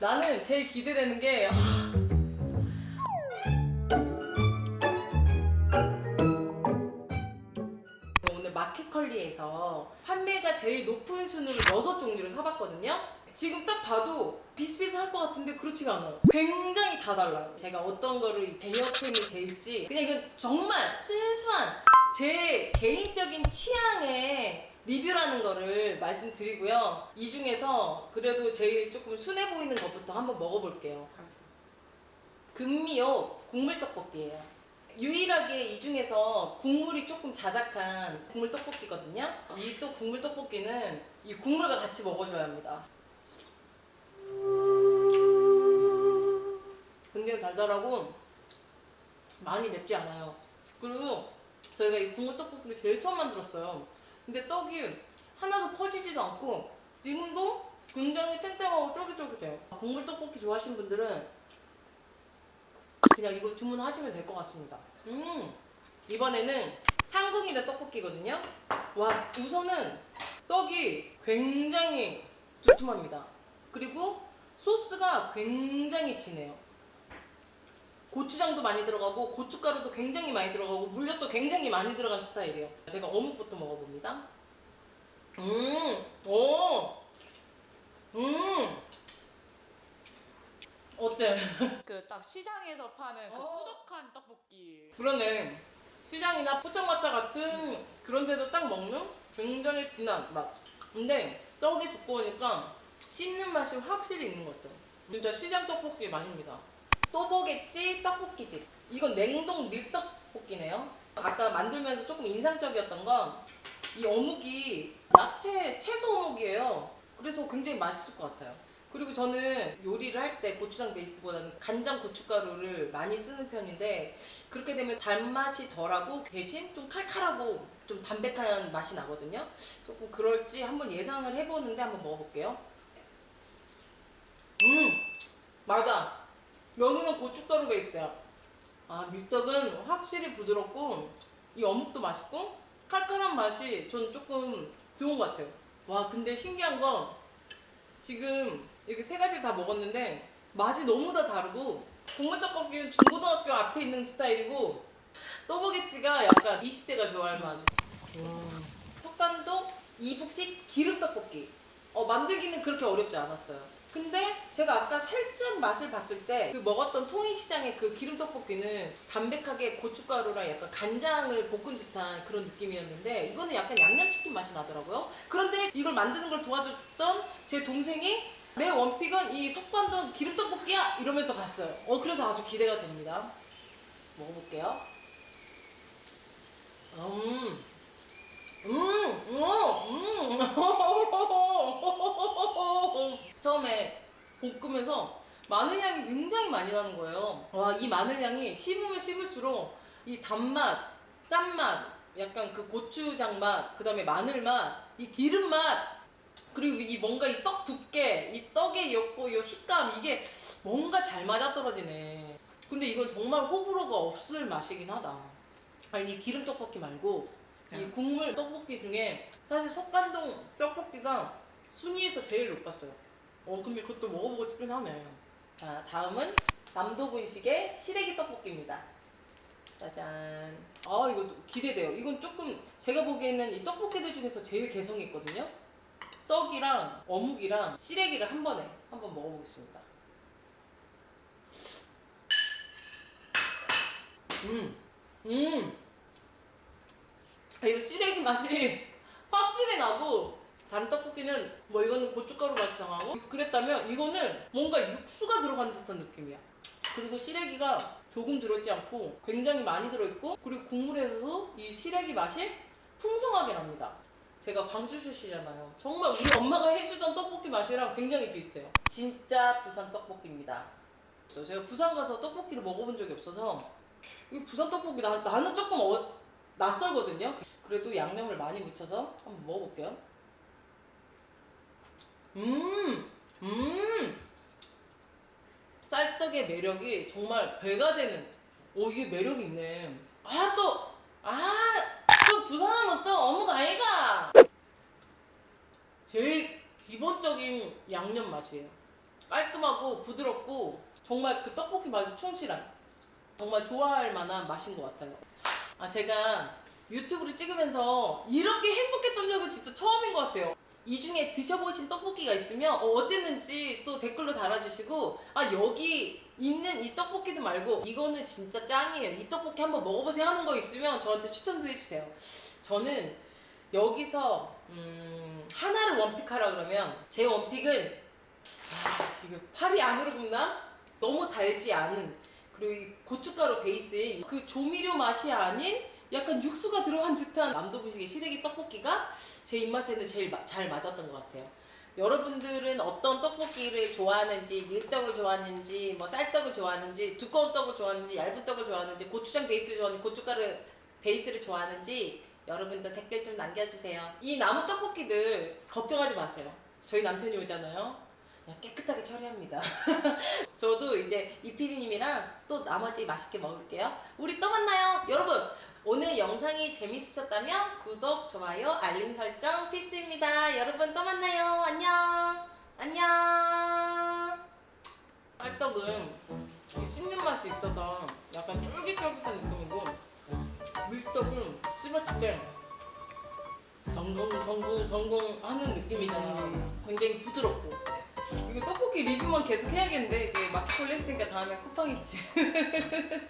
나는 제일 기대되는 게 오늘 마켓컬리에서 판매가 제일 높은 순으로 여섯 종류를 사봤거든요. 지금 딱 봐도 비슷비슷할 것 같은데 그렇지가 않아요. 굉장히 다 달라요. 제가 어떤 거를 대여템이 될지 그냥 이건 정말 순수한 제 개인적인 취향의 리뷰라는 거를 말씀드리고요. 이 중에서 그래도 제일 조금 순해 보이는 것부터 한번 먹어볼게요. 금미옥 국물 떡볶이에요. 유일하게 이 중에서 국물이 조금 자작한 국물 떡볶이거든요. 이 또 국물 떡볶이는 이 국물과 같이 먹어줘야 합니다. 굉장히 달달하고 많이 맵지 않아요. 그리고 저희가 이 국물 떡볶이를 제일 처음 만들었어요. 근데 떡이 하나도 퍼지지도 않고 지금도 굉장히 탱탱하고 쫄깃쫄깃해요. 국물 떡볶이 좋아하시는 분들은 그냥 이거 주문하시면 될 것 같습니다. 음 이번에는 상궁이네 떡볶이거든요. 와 우선은 떡이 굉장히 두툼합니다. 그리고 소스가 굉장히 진해요. 고추장도 많이 들어가고 고춧가루도 굉장히 많이 들어가고 물엿도 굉장히 많이 들어간 스타일이에요. 제가 어묵부터 먹어봅니다. 음, 오, 음, 어때? 그 딱 시장에서 파는 그 어. 꾸덕한 떡볶이. 그러네. 시장이나 포장마차 같은 그런 데도 딱 먹는 굉장히 진한 맛. 근데 떡이 두꺼우니까 씹는 맛이 확실히 있는 것 같아요. 진짜 시장 떡볶이 맛입니다. 또 보겠지 떡볶이집. 이건 냉동 밀떡볶이네요. 아까 만들면서 조금 인상적이었던 건 이 어묵이 야채 채소 어묵이에요. 그래서 굉장히 맛있을 것 같아요. 그리고 저는 요리를 할 때 고추장 베이스보다는 간장 고춧가루를 많이 쓰는 편인데 그렇게 되면 단맛이 덜하고 대신 좀 칼칼하고 좀 담백한 맛이 나거든요. 조금 그럴지 한번 예상을 해보는데 한번 먹어볼게요. 음 맞아 여기는 고춧가루 베이스야. 아 밀떡은 확실히 부드럽고 이 어묵도 맛있고 칼칼한 맛이 저는 조금 좋은 것 같아요. 와 근데 신기한 건 지금 이렇게 세 가지 다 먹었는데 맛이 너무 다 다르고 국물떡볶이는 중고등학교 앞에 있는 스타일이고 또보겠지가 약간 20대가 좋아할 맛. 석간도 이북식 기름떡볶이. 어, 만들기는 그렇게 어렵지 않았어요. 근데 제가 아까 살짝 맛을 봤을 때 그 먹었던 통인시장의 그 기름 떡볶이는 담백하게 고춧가루랑 약간 간장을 볶은 듯한 그런 느낌이었는데 이거는 약간 양념치킨 맛이 나더라고요. 그런데 이걸 만드는 걸 도와줬던 제 동생이 내 원픽은 이 석관동 기름 떡볶이야 이러면서 갔어요. 어 그래서 아주 기대가 됩니다. 먹어볼게요. 음. 음, 어, 음. 처음에 볶으면서 마늘 향이 굉장히 많이 나는 거예요. 와, 이 마늘 향이 씹으면 씹을수록 이 단맛, 짠맛, 약간 그 고추장 맛, 그 다음에 마늘 맛, 이 기름 맛, 그리고 이 뭔가 이 떡 두께, 이 떡의 였고 이 식감 이게 뭔가 잘 맞아 떨어지네. 근데 이건 정말 호불호가 없을 맛이긴 하다. 아니 이 기름 떡볶이 말고 이 네. 국물 떡볶이 중에 사실 석간동 떡볶이가 순위에서 제일 높았어요. 어 근데 그것도 먹어보고 싶긴 하네. 자 다음은 남도분식의 시래기 떡볶이입니다. 짜잔. 아 이거 기대돼요. 이건 조금 제가 보기에는 이 떡볶이들 중에서 제일 개성이 있거든요. 떡이랑 어묵이랑 시래기를 한 번에 한번 먹어보겠습니다. 음, 음. 아, 이거 시래기 맛이 확실히 나고 다른 떡볶이는 뭐 이거는 고춧가루 맛이 강하고 그랬다면 이거는 뭔가 육수가 들어간 듯한 느낌이야. 그리고 시래기가 조금 들어있지 않고 굉장히 많이 들어있고 그리고 국물에서도 이 시래기 맛이 풍성하게 납니다. 제가 광주 출신이잖아요. 정말 우리 엄마가 해주던 떡볶이 맛이랑 굉장히 비슷해요. 진짜 부산 떡볶이입니다. 그래서 제가 부산 가서 떡볶이를 먹어본 적이 없어서 이 부산 떡볶이 나, 나는 조금 어, 낯설거든요. 그래도 양념을 많이 묻혀서 한번 먹어볼게요. 음, 음. 쌀떡의 매력이 정말 배가 되는. 오 이게 매력 있네. 아 또, 아, 또 부산하면 또 어묵 아이가. 제일 기본적인 양념 맛이에요. 깔끔하고 부드럽고 정말 그 떡볶이 맛이 충실한 정말 좋아할 만한 맛인 것 같아요. 아 제가 유튜브를 찍으면서 이렇게 행복했던 적은 진짜 처음인 것 같아요. 이 중에 드셔보신 떡볶이가 있으면 어, 어땠는지 또 댓글로 달아주시고 아 여기 있는 이 떡볶이도 말고 이거는 진짜 짱이에요. 이 떡볶이 한번 먹어보세요 하는 거 있으면 저한테 추천도 해주세요. 저는 여기서 음, 하나를 원픽하라 그러면 제 원픽은 아, 이게 팔이 안으로 굽나? 너무 달지 않은 그리고 이 고춧가루 베이스인 그 조미료 맛이 아닌 약간 육수가 들어간 듯한 남도부식의 시래기 떡볶이가 제 입맛에는 제일 마- 잘 맞았던 것 같아요. 여러분들은 어떤 떡볶이를 좋아하는지 밀떡을 좋아하는지 뭐 쌀떡을 좋아하는지 두꺼운 떡을 좋아하는지 얇은 떡을 좋아하는지 고추장 베이스를 좋아하는지 고춧가루 베이스를 좋아하는지 여러분도 댓글 좀 남겨주세요. 이 나무 떡볶이들 걱정하지 마세요. 저희 남편이 오잖아요. 그냥 깨끗하게 처리합니다. 저도 이제 이피디님이랑 또 나머지 맛있게 먹을게요. 우리 또 만나요. 여러분 오늘 영상이 재밌으셨다면 구독, 좋아요, 알림 설정 필수입니다. 여러분 또 만나요. 안녕. 안녕. 쌀떡은 이 씹는 맛이 있어서 약간 쫄깃쫄깃한 느낌이고 밀떡은 씹었을 때 성공 성공 성공 하는 느낌이잖아. 굉장히 부드럽고 이거 떡볶이 리뷰만 계속 해야겠는데 이제 마켓콜리 했으니까 다음에 쿠팡 있지.